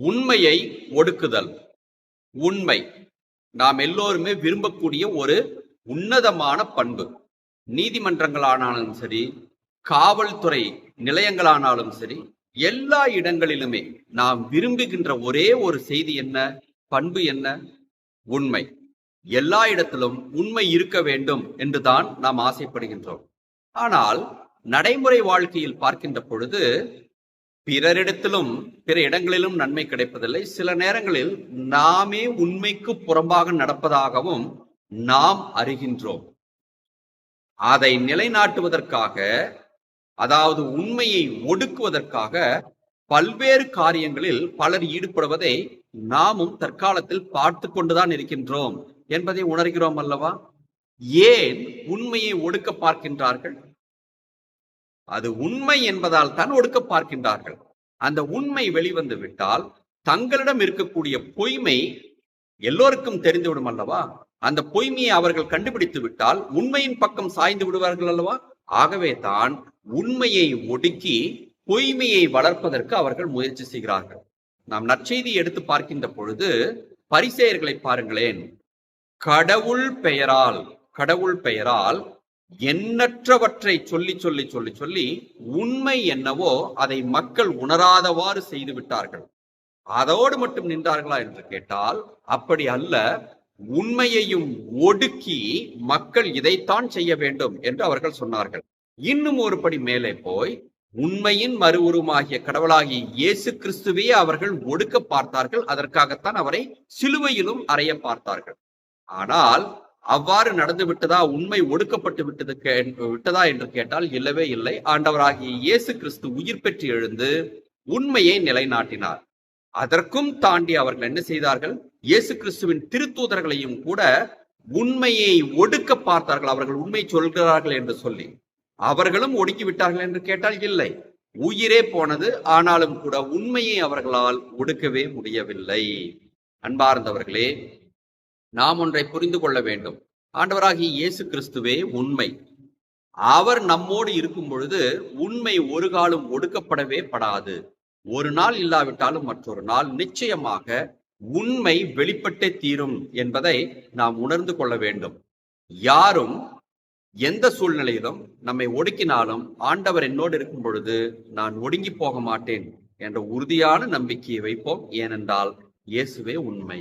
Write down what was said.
உண்மையை ஒடுக்குதல். உண்மை. நாம் எல்லோருமே விரும்பக்கூடிய ஒரு உன்னதமான பண்பு. நீதிமன்றங்களானாலும் சரி காவல்துறை நிலையங்களானாலும் சரி எல்லா இடங்களிலுமே நாம் விரும்புகின்ற ஒரே ஒரு செய்தி என்ன? பண்பு என்ன? உண்மை. எல்லா இடத்திலும் உண்மை இருக்க வேண்டும் என்றுதான் நாம் ஆசைப்படுகின்றோம். ஆனால் நடைமுறை வாழ்க்கையில் பார்க்கின்ற பொழுது பிறரிடத்திலும் பிற இடங்களிலும் நன்மை கிடைப்பதில்லை. சில நேரங்களில் நாமே உண்மைக்கு புறம்பாக நடப்பதாகவும் நாம் அறிகின்றோம். அதை நிலைநாட்டுவதற்காக அதாவது உண்மையை ஒடுக்குவதற்காக பல்வேறு காரியங்களில் பலர் ஈடுபடுவதை நாமும் தற்காலத்தில் பார்த்து கொண்டுதான் இருக்கின்றோம் என்பதை உணர்கிறோம் அல்லவா? ஏன் உண்மையை ஒடுக்க பார்க்கின்றார்கள்? அது உண்மை என்பதால் தான் ஒடுக்க பார்க்கின்றார்கள். அந்த உண்மை வெளிவந்து விட்டால் தங்களிடம் இருக்கக்கூடிய பொய்மை எல்லோருக்கும் தெரிந்துவிடும் அல்லவா? அந்த பொய்மையை அவர்கள் கண்டுபிடித்து விட்டால் உண்மையின் பக்கம் சாய்ந்து விடுவார்கள் அல்லவா? ஆகவே தான் உண்மையை ஒடுக்கி பொய்மையை வளர்ப்பதற்கு அவர்கள் முயற்சி செய்கிறார்கள். நாம் நற்செய்தி எடுத்து பார்க்கின்ற பொழுது பரிசெயர்களை பாருங்களேன். கடவுள் பெயரால் கடவுள் பெயரால் எண்ணற்றவற்றை சொல்லி சொல்லி சொல்லி சொல்லி உண்மை என்னவோ அதை மக்கள் உணராதவாறு செய்து விட்டார்கள். அதோடு மட்டும் நின்றார்களா என்று கேட்டால் அப்படி அல்ல. உண்மையையும் ஒடுக்கி மக்கள் இதைத்தான் செய்ய வேண்டும் என்று அவர்கள் சொன்னார்கள். இன்னும் ஒரு படி மேலே போய் உண்மையின் மறு உருமாகிய கடவுளாகிய இயேசு கிறிஸ்துவே அவர்கள் ஒடுக்க பார்த்தார்கள். அதற்காகத்தான் அவரை சிலுவையிலும் அறைய பார்த்தார்கள். ஆனால் அவ்வாறு நடந்து விட்டதா? உண்மை ஒடுக்கப்பட்டு விட்டது விட்டதா என்று கேட்டால் இல்லவே இல்லை. ஆண்டவராகிய இயேசு கிறிஸ்து உயிர் பெற்று எழுந்து உண்மையை நிலைநாட்டினார். அதற்கும் தாண்டி அவர்கள் என்ன செய்தார்கள்? இயேசு கிறிஸ்துவின் திருத்தூதர்களையும் கூட உண்மையை ஒடுக்க பார்த்தார்கள். அவர்கள் உண்மை சொல்கிறார்கள் என்று சொல்லி. அவர்களும் ஒடுக்கி விட்டார்கள் என்று கேட்டால் இல்லை. உயிரே போனது ஆனாலும் கூட உண்மையை அவர்களால் ஒடுக்கவே முடியவில்லை. அன்பார்ந்தவர்களே நாம் ஒன்றை புரிந்து கொள்ள வேண்டும். ஆண்டவராகிய இயேசு கிறிஸ்துவே உண்மை. அவர் நம்மோடு இருக்கும் பொழுது உண்மை ஒரு காலம் ஒடுக்கப்படவே படாது. ஒரு நாள் இல்லாவிட்டாலும் மற்றொரு நாள் நிச்சயமாக உண்மை வெளிப்பட்டே தீரும் என்பதை நாம் உணர்ந்து கொள்ள வேண்டும். யாரும் எந்த சூழ்நிலையிலும் நம்மை ஒடுக்கினாலும் ஆண்டவர் என்னோடு இருக்கும் பொழுது நான் ஒடுங்கி போக மாட்டேன் என்ற உறுதியான நம்பிக்கையை வைப்போம். ஏனென்றால் இயேசுவே உண்மை.